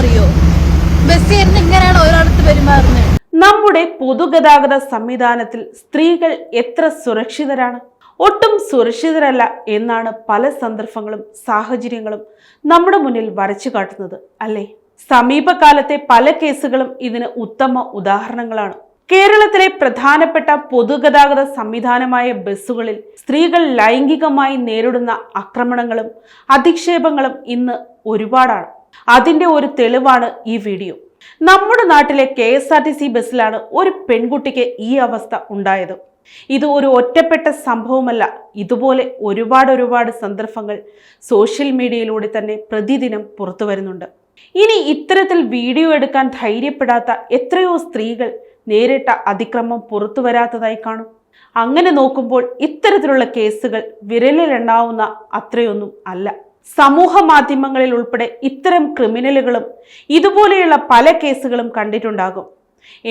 അറിയോ ബസ് ഇരുന്ന് ഇങ്ങനെയാണ് ഒരാളത്ത് പെരുമാറുന്നത്. നമ്മുടെ പൊതുഗതാഗത സംവിധാനത്തിൽ സ്ത്രീകൾ എത്ര സുരക്ഷിതരാണ്? ഒട്ടും സുരക്ഷിതരല്ല എന്നാണ് പല സന്ദർഭങ്ങളും സാഹചര്യങ്ങളും നമ്മുടെ മുന്നിൽ വരച്ചു കാട്ടുന്നത് അല്ലേ? സമീപകാലത്തെ പല കേസുകളും ഇതിന് ഉത്തമ ഉദാഹരണങ്ങളാണ്. കേരളത്തിലെ പ്രധാനപ്പെട്ട പൊതുഗതാഗത സംവിധാനമായ ബസ്സുകളിൽ സ്ത്രീകൾ ലൈംഗികമായി നേരിടുന്ന ആക്രമണങ്ങളും അധിക്ഷേപങ്ങളും ഇന്ന് ഒരുപാടാണ്. അതിന്റെ ഒരു തെളിവാണ് ഈ വീഡിയോ. നമ്മുടെ നാട്ടിലെ K S R T C ബസ്സിലാണ് ഒരു പെൺകുട്ടിക്ക് ഈ അവസ്ഥ ഉണ്ടായത്. ഇത് ഒരു ഒറ്റപ്പെട്ട സംഭവമല്ല ഇതുപോലെ ഒരുപാട് ഒരുപാട് സന്ദർഭങ്ങൾ സോഷ്യൽ മീഡിയയിലൂടെ തന്നെ പ്രതിദിനം പുറത്തു വരുന്നുണ്ട്. ഇനി ഇത്തരത്തിൽ വീഡിയോ എടുക്കാൻ ധൈര്യപ്പെടാത്ത എത്രയോ സ്ത്രീകൾ നേരിട്ട അതിക്രമം പുറത്തു വരാത്തതായി കാണും. അങ്ങനെ നോക്കുമ്പോൾ ഇത്തരത്തിലുള്ള കേസുകൾ വിരലിലെണ്ണാവുന്ന അത്രയൊന്നും അല്ല. സമൂഹ മാധ്യമങ്ങളിൽ ഉൾപ്പെടെ ഇത്തരം ക്രിമിനലുകളും ഇതുപോലെയുള്ള പല കേസുകളും കണ്ടിട്ടുണ്ടാകും.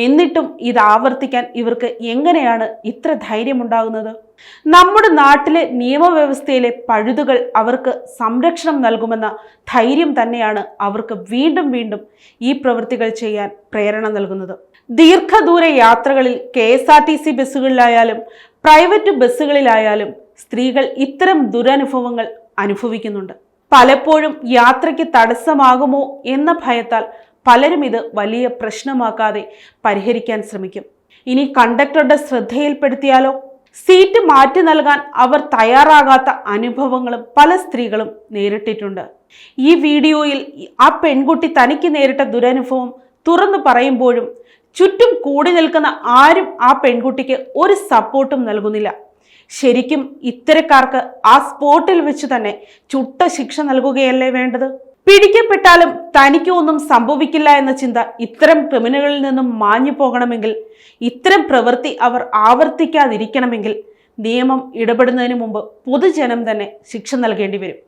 എന്നിട്ടും ഇത് ആവർത്തിക്കാൻ ഇവർക്ക് എങ്ങനെയാണ് ഇത്ര ധൈര്യമുണ്ടാകുന്നത്? നമ്മുടെ നാട്ടിലെ നിയമവ്യവസ്ഥയിലെ പഴുതുകൾ അവർക്ക് സംരക്ഷണം നൽകുമെന്ന ധൈര്യം തന്നെയാണ് അവർക്ക് വീണ്ടും വീണ്ടും ഈ പ്രവൃത്തികൾ ചെയ്യാൻ പ്രേരണ നൽകുന്നത്. ദീർഘദൂര യാത്രകളിൽ K S R T C ബസ്സുകളിലായാലും private ബസ്സുകളിലായാലും സ്ത്രീകൾ ഇത്തരം ദുരനുഭവങ്ങൾ അനുഭവിക്കുന്നുണ്ട്. പലപ്പോഴും യാത്രയ്ക്ക് തടസ്സമാകുമോ എന്ന ഭയത്താൽ പലരും ഇത് വലിയ പ്രശ്നമാക്കാതെ പരിഹരിക്കാൻ ശ്രമിക്കും. ഇനി കണ്ടക്ടറുടെ ശ്രദ്ധയിൽപ്പെടുത്തിയാലോ? സീറ്റ് മാറ്റി നൽകാൻ അവർ തയ്യാറാകാത്ത അനുഭവങ്ങളും പല സ്ത്രീകളും നേരിട്ടിട്ടുണ്ട്. ഈ വീഡിയോയിൽ ആ പെൺകുട്ടി തനിക്ക് നേരിട്ട ദുരനുഭവം തുറന്നു പറയുമ്പോഴും ചുറ്റും കൂടി നിൽക്കുന്ന ആരും ആ പെൺകുട്ടിക്ക് ഒരു സപ്പോർട്ടും നൽകുന്നില്ല. ശരിക്കും ഇത്തരക്കാർക്ക് ആ സ്പോട്ടിൽ വെച്ച് തന്നെ ചുട്ട ശിക്ഷ നൽകുകയല്ലേ വേണ്ടത്? പിടിക്കപ്പെട്ടാലും തനിക്ക് ഒന്നും സംഭവിക്കില്ല എന്ന ചിന്ത ഇത്തരം ക്രിമിനലുകളിൽ നിന്നും മാഞ്ഞു പോകണമെങ്കിൽ ഇത്തരം പ്രവൃത്തി അവർ ആവർത്തിക്കാതിരിക്കണമെങ്കിൽ നിയമം ഇടപെടുന്നതിന് മുമ്പ് പൊതുജനം തന്നെ ശിക്ഷ നൽകേണ്ടി വരും.